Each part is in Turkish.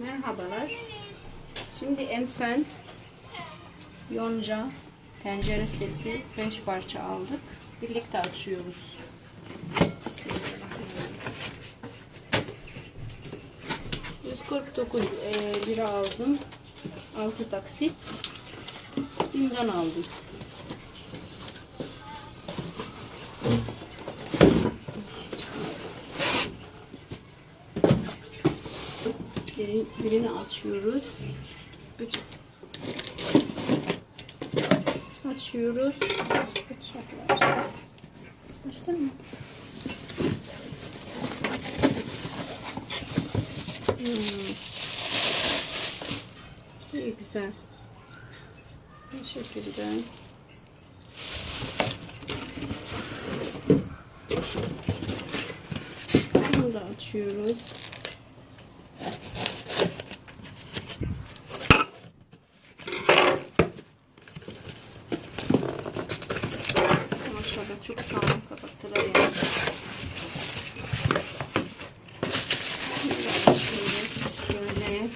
Merhabalar. Şimdi emsen yonca tencere seti 5 parça aldık. Birlikte açıyoruz. ...149 e, lira aldım. 6 taksit. Bim'den aldım. Biri- birini açıyoruz. Açıyoruz. Bıçaklar. Açtın mı? Hmm. İyi güzel. Bu şekilde. Bunu da açıyoruz. Maşallah çok sağlam kapattılar yani. Şöyle.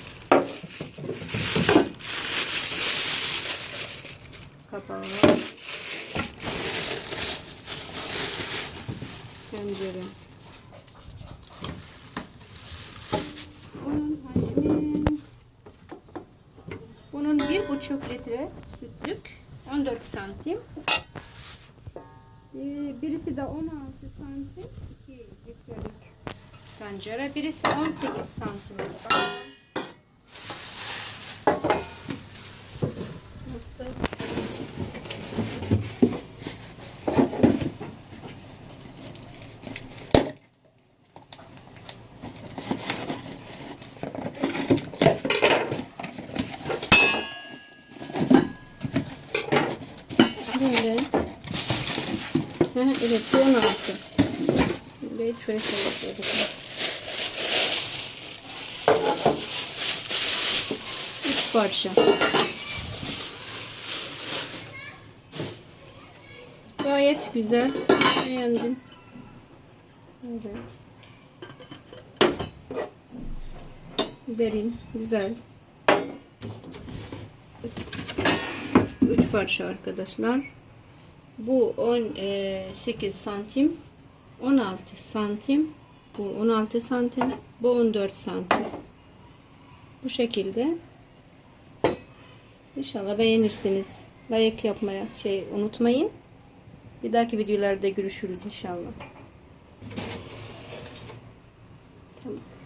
Tencere. Bunun hacmi bunun bir buçuk litre sütlük 14 santim. Ee, Birisi de 16 santim 2 litrelik tencere. Birisi 18 santim. Evet bu 16. Ve şöyle koyalım. Üç parça. Gayet güzel. Beğendim. Böyle. Derin, güzel. Üç parça arkadaşlar. Bu 18 santim, 16 santim, bu 16 santim, bu 14 santim. Bu şekilde. İnşallah beğenirsiniz. Like yapmaya şey unutmayın. Bir dahaki videolarda görüşürüz inşallah. Tamam.